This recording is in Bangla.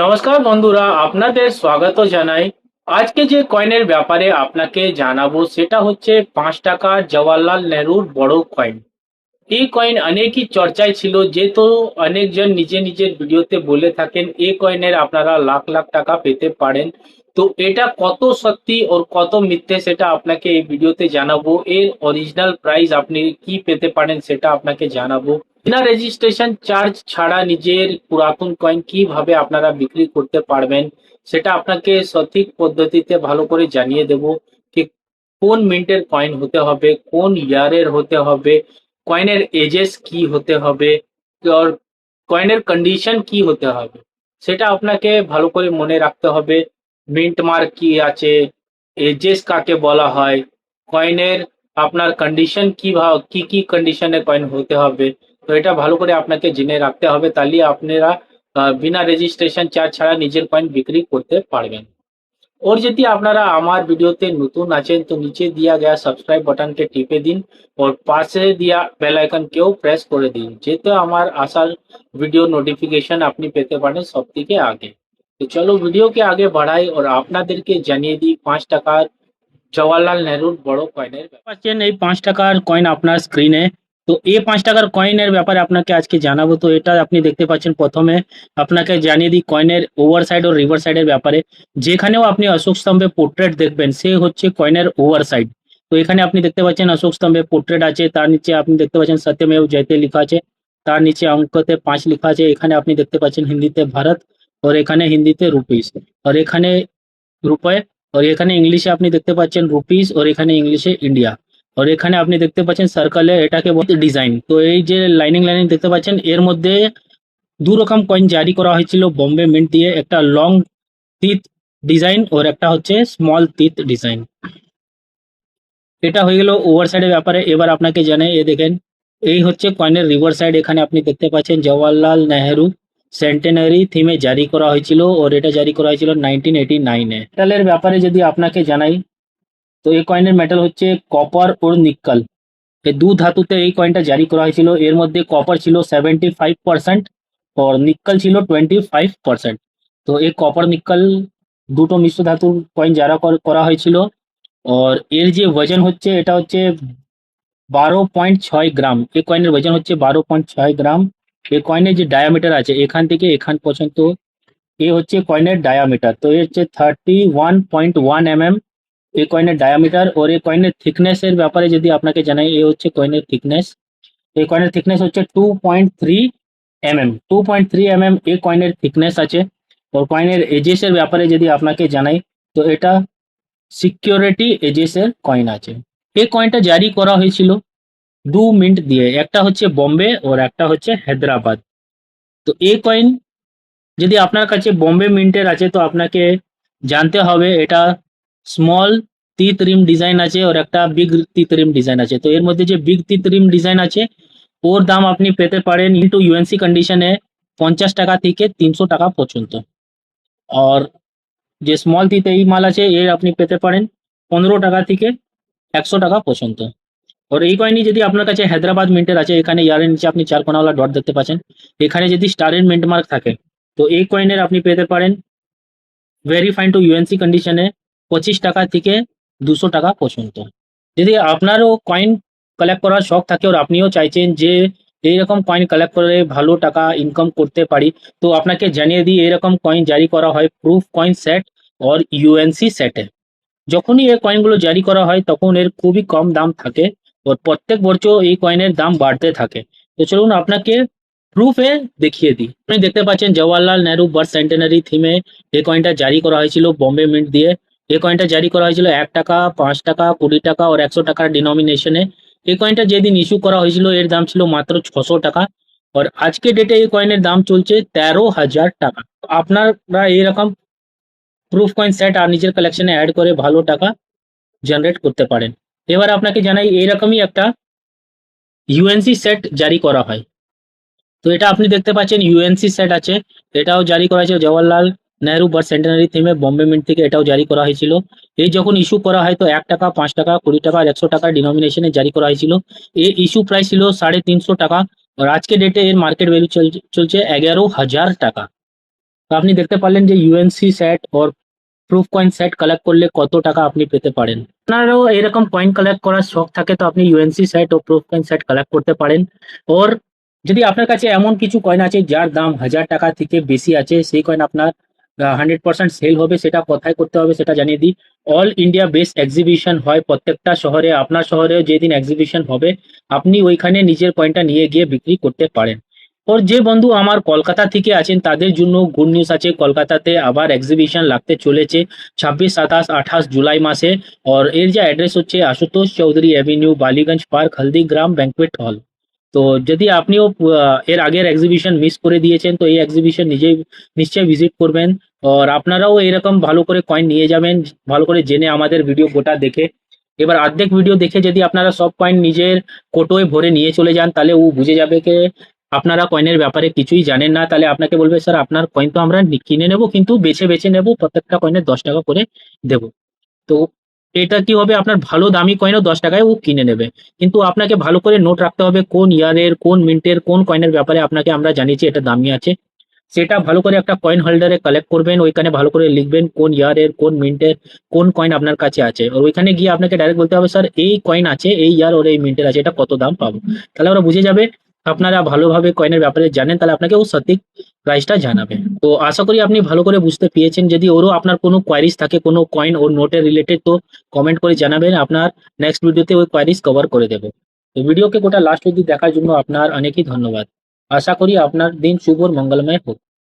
নমস্কার বন্ধুরা, আপনাদের স্বাগত জানাই। আজকে যে কয়েনের ব্যাপারে আপনাকে জানাব, সেটা হচ্ছে পাঁচ টাকা জওয়াহরলাল নেহরুর বড় কয়েন। এই কয়েন অনেকই চর্চায় ছিল, যেহেতু অনেকজন নিজে নিজের ভিডিওতে বলে থাকেন এই কয়েনের আপনারা লাখ লাখ টাকা পেতে পারেন। তো এটা কত সত্যি ওর কত মিথ্যে, সেটা আপনাকে এই ভিডিওতে জানাব। এর অরিজিনাল প্রাইস আপনি কি পেতে পারেন, সেটা আপনাকে জানাব। বিনা রেজিস্ট্রেশন চার্জ ছাড়া নিজের পুরাতন কয়েন কীভাবে আপনারা বিক্রি করতে পারবেন, সেটা আপনাকে সঠিক পদ্ধতিতে ভালো করে জানিয়ে দেব কি কোন মিন্টের কয়েন হতে হবে, কোন ইয়ারের হতে হবে কয়েনের এজেস কি হতে হবে আর কয়েনের কন্ডিশন কি হতে হবে, সেটা আপনাকে ভালো করে মনে রাখতে হবে। মিন্ট মার্ক কি আছে এজেস কাকে বলা হয় কয়েনের আপনার কন্ডিশন কি ভাব- কি কি কন্ডিশনে কয়েন হতে হবে তো এটা ভালো করে আপনাকে জেনে রাখতে হবে, তাহলে আপনারা বিনা রেজিস্ট্রেশন চার্জ ছাড়া নিজের কয়েন বিক্রি করতে পারবেন। ওর যদি আপনারা আমার ভিডিওতে নতুন আছেন, তো নিচে দিয়া গয়া সাবস্ক্রাইব বাটনকে টিপে দিন, ওর পাশে দিয়া বেল আইকনকেও প্রেস করে দিন, যেতে আমার আসার ভিডিও নোটিফিকেশন আপনি পেতে পারেন সব থেকে আগে। তো চলো ভিডিওকে আগে বাড়াই, ওর আপনাদেরকে জানিয়ে দিই পাঁচ টাকার জওয়াহরলাল নেহরুর বড় কয়েনের পাচ্ছেন এই পাঁচ টাকার কয়েন আপনার স্ক্রিনে তো এই পাঁচ টাকার কয়েনের ব্যাপারে আপনাকে আজকে জানাব। তো এটা আপনি দেখতে পাচ্ছেন প্রথমে। আপনাকে জানিয়ে দিই কয়েনের ওভার সাইড ও রিভার সাইডের ব্যাপারে। যেখানেও আপনি অশোক স্তম্ভে পোর্ট্রেট দেখবেন, সে হচ্ছে কয়েনের ওভার সাইড তো এখানে আপনি দেখতে পাচ্ছেন অশোক স্তম্ভে পোর্ট্রেট আছে। তার নিচে আপনি দেখতে পাচ্ছেন সত্যমেব জয়তে লিখা আছে। তার নিচে অঙ্কতে পাঁচ লিখা আছে। এখানে আপনি দেখতে পাচ্ছেন হিন্দিতে ভারত ওর এখানে হিন্দিতে রুপিস। আর এখানে রুপয়ে, আর এখানে ইংলিশে আপনি দেখতে পাচ্ছেন রুপিস ওর এখানে ইংলিশে ইন্ডিয়া। और এখানে আপনি দেখতে পাচ্ছেন সার্কেলে এটাকে বলতে ডিজাইন তো এই যে লাইনিং লাইনিং দেখতে পাচ্ছেন, এর মধ্যে দু রকম কয়েন জারি করা হয়েছিল বম্বে মিন্ট দিয়ে। একটা লং তিত ডিজাইন ওর একটা হচ্ছে স্মল তিত ডিজাইন এটা হয়ে গেল ওভার সাইডের ব্যাপারে। এবার আপনাকে জানাই, এ দেখেন, এই হচ্ছে কয়েনের রিভার সাইড এখানে আপনি দেখতে পাচ্ছেন জওয়াহরলাল নেহেরু সেন্টেনারি থিমে জারি করা হয়েছিল। ওর এটা জারি করা হয়েছিল নাইনটিন এইটি নাইনে ব্যাপারে যদি আপনাকে জানাই তো এই কয়েনের মেটাল হচ্ছে কপার ও নিক্কাল এই দু ধাতুতে এই কয়েনটা জারি করা হয়েছিল। এর মধ্যে কপার ছিল সেভেন্টি ফাইভ পার্সেন্ট আর নিক্কাল ছিল টোয়েন্টি ফাইভ পার্সেন্ট তো এই কপার নিক্কাল দুটো মিশ্র ধাতুর কয়েন জারা করা হয়েছিল। আর এর যে ওজন হচ্ছে, এটা হচ্ছে বারো পয়েন্ট ছয় গ্রাম। এই কয়েনের ওজন হচ্ছে বারো পয়েন্ট ছয় গ্রাম। এই কয়েনের যে ডায়ামিটার আছে, এখান থেকে এখান পর্যন্ত এ হচ্ছে কয়েনের ডায়ামিটার তো এ হচ্ছে thirty one point one M M এই কয়েনের ডায়ামিটার ওর এই কয়েনের থিকনেস এর ব্যাপারে যদি আপনাকে জানাই, এ হচ্ছে কয়েনের থিকনেস এই কয়েনের থিকনেস হচ্ছে two point three M M two point three M M এই কয়েনের থিকনেস আছে। ওর কয়েনের এজেস এর ব্যাপারে যদি আপনাকে জানাই, তো এটা সিকিউরিটি এজেস এর কয়েন আছে। এই কয়েনটা জারি করা হয়েছিল দু মিন্ট দিয়ে। একটা হচ্ছে বোম্বে ওর একটা হচ্ছে হায়দ্রাবাদ। তো এই কয়েন যদি আপনার কাছে বোম্বে মিন্টের আছে, তো আপনাকে জানতে হবে এটা স্মল তিত রিম ডিজাইন আছে ওর একটা বিগ তিত রিম ডিজাইন আছে। তো এর মধ্যে যে বিগ তিত রিম ডিজাইন আছে, ওর দাম আপনি পেতে পারেন ইন্টু ইউএনসি কন্ডিশনে পঞ্চাশ টাকা থেকে তিনশো টাকা পর্যন্ত। আর যে স্মল তিত এই মাল আছে, এর আপনি পেতে পারেন পনেরো টাকা থেকে একশো টাকা পর্যন্ত। আর এই কয়েনই যদি আপনার কাছে হায়দ্রাবাদ মিন্টের আছে, এখানে ইয়ারের নিচে আপনি চার কোনাওয়ালা ডট দেখতে পাচ্ছেন। এখানে যদি স্টারের মিন্ট মার্ক থাকে, তো এই কয়েনের আপনি পেতে পারেন ভেরিফাইন টু ইউএনসি কন্ডিশনে পঁচিশ টাকা থেকে দুশো টাকা পর্যন্ত। যদি আপনারও কয়েন কালেক্ট করার শখ থাকে আর আপনিও চাইছেন যে এইরকম কয়েন কালেক্ট করে ভালো টাকা ইনকাম করতে পারি, তো আপনাকে জানিয়ে দিই এরকম কয়েন জারি করা হয় প্রুফ কয়েন সেট আর ইউএনসি সেটে যখনই এই কয়েনগুলো জারি করা হয় তখন এর খুবই কম দাম থাকে আর প্রত্যেক বছর এই কয়েনের দাম বাড়তে থাকে। তো চলুন আপনাকে প্রুফে দেখিয়ে দিই। আপনি দেখতে পাচ্ছেন জওয়াহরলাল নেহরু বার্থ সেন্টেনারি থিমে এই কয়েনটা জারি করা হয়েছিল বম্বে মিন্ট দিয়ে। এই কয়েনটা জারি করা হয়েছিল এক টাকা, পাঁচ টাকা, কুড়ি টাকা আর একশো টাকার ডিনোমিনেশনে এই কয়েনটা যেদিন ইস্যু করা হয়েছিল, এর দাম ছিল মাত্র ছশো টাকা। আর আজকে ডেটে এই কয়েনের দাম চলছে তেরো হাজার টাকা। আপনারা এরকম প্রুফ কয়েন সেট আর নিজের কালেকশনে অ্যাড করে ভালো টাকা জেনারেট করতে পারেন। এবার আপনাকে জানাই, এইরকমই একটা ইউএনসি সেট জারি করা হয়। তো এটা আপনি দেখতে পাচ্ছেন ইউএনসি সেট আছে। এটাও জারি করা হয়েছে জওয়াহরলাল নেহরু বার্থ সেন্টেনারি থিমে বম্বে মিন্ট থেকে এটাও জারি করা হয়েছিল। এই যখন ইস্যু করা হয় তো এক টাকা, পাঁচ টাকা, কুড়ি টাকা একশো টাকার ডিনোমিনেশনে জারি করা হয়েছিল। এই ইস্যু প্রাইস ছিল সাড়ে তিনশো টাকা। আর আজকে ডেটে এর মার্কেট ভ্যালু চলছে এগারো হাজার টাকা। তো আপনি দেখতে পারলেন যে UNC set or proof coin set collect করলে কত টাকা আপনি পেতে পারেন। আপনারও এরকম কয়েন কালেক্ট করার শখ থাকে তো আপনি ইউএনসি সেট ও প্রুফ কয়েন সেট কালেক্ট করতে পারেন। ওর যদি আপনার কাছে এমন কিছু কয়েন আছে যার দাম হাজার টাকা থেকে বেশি আছে, সেই কয়েন আপনার হান্ড্রেড পার্সেন্ট সেল হবে, সেটা কোথায় করতে হবে সেটা জানিয়ে দিই। অল ইন্ডিয়া বেস এক্সিবিশন হয় প্রত্যেকটা শহরে, আপনার শহরে যেদিন এক্সিবিশন হবে, আপনি ওইখানে নিজের কয়েনটা নিয়ে গিয়ে বিক্রি করতে পারেন। ওর যে বন্ধু আমার কলকাতা থেকে আছেন, তাদের জন্য গুড নিউজ আছে, কলকাতাতে আবার এক্সিবিশন লাগতে চলেছে ছাব্বিশ, সাতাশ, আঠাশ জুলাই মাসে। और এর যে অ্যাড্রেস হচ্ছে Ashutosh Chowdhury avenue Ballygunge park Haldiram banquet hall তো যদি আপনিও এর আগের এক্সিবিশন মিস করে দিয়েছেন, তো এই এক্সিবিশন নিজেই নিশ্চয়ই ভিজিট করবেন। আর আপনারাও এরকম ভালো করে কয়েন নিয়ে যাবেন, ভালো করে জেনে আমাদের ভিডিও গোটা দেখে। এবার অর্ধেক ভিডিও দেখে যদি আপনারা সব কয়েন নিজের কোটোয় ভরে নিয়ে চলে যান, তাহলে ও বুঝে যাবে যে আপনারা কয়েনের ব্যাপারে কিছুই জানেন না। তাহলে আপনাকে বলবে, স্যার, আপনার কয়েন তো আমরা কিনে নেব, কিন্তু বেছে বেছে নেব, প্রত্যেকটা কয়েনের দশ টাকা করে দেব। তো এটা কি হবে? আপনার ভালো দামি কয়েনও দশ টাকায় ও কিনে নেবে। কিন্তু আপনাকে ভালো করে নোট রাখতে হবে কোন ইয়ারের কোন মিন্টের কোন কয়েনের ব্যাপারে আপনাকে আমরা জানিয়েছি এটা দামি আছে। সেটা ভালো করে একটা কয়েন হোল্ডারে কালেক্ট করবেন, ওইখানে ভালো করে লিখবেন কোন ইয়ারের কোন মিন্টের কোন কয়েন আপনার কাছে আছে। আর ওইখানে গিয়ে আপনাকে ডাইরেক্ট বলতে হবে, স্যার, এই কয়েন আছে, এই ইয়ার ওর এই মিন্টের আছে, এটা কত দাম পাবো? তাহলে ওরা বুঝে যাবে আপনারা ভালোভাবে কয়েনের ব্যাপারে জানেন, তাহলে আপনাকে ও সঠিক প্রাইসটা জানাবে। তো আশা করি আপনি ভালো করে বুঝতে পেরেছেন। যদি ওরও আপনার কোনো কোয়ারিজ থাকে, কোনো কয়েন ওর নোটের রিলেটেড তো কমেন্ট করে জানাবেন। আপনার নেক্সট ভিডিওতে ওই কোয়ারিজ কভার করে দেবে। তো ভিডিওকে গোটা লাস্ট অবধি দেখার জন্য আপনার অনেকই ধন্যবাদ। আশা করি আপনার দিন শুভ মঙ্গলময় হোক।